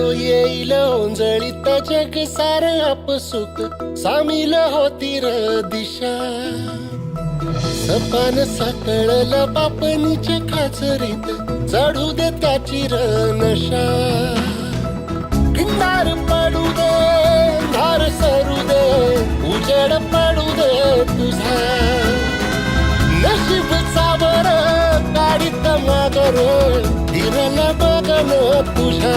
येईल ओंजळीत जग सार आपसुक सामील होती र दिशा. सपान साकळलं बापणीच्या खाचरीत. चढू दे त्याची र नशा. किनार पडू दे धार सरू दे उजड पडू दे तुझा. नशीब चावर काढीत मागर फिरल बघन तुझा.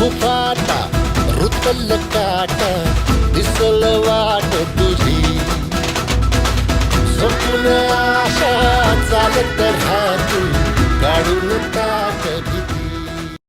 वाई फुफाटा रुतल काटा दिसल वाट तुझी. स्वप्न आशा चालत राहा.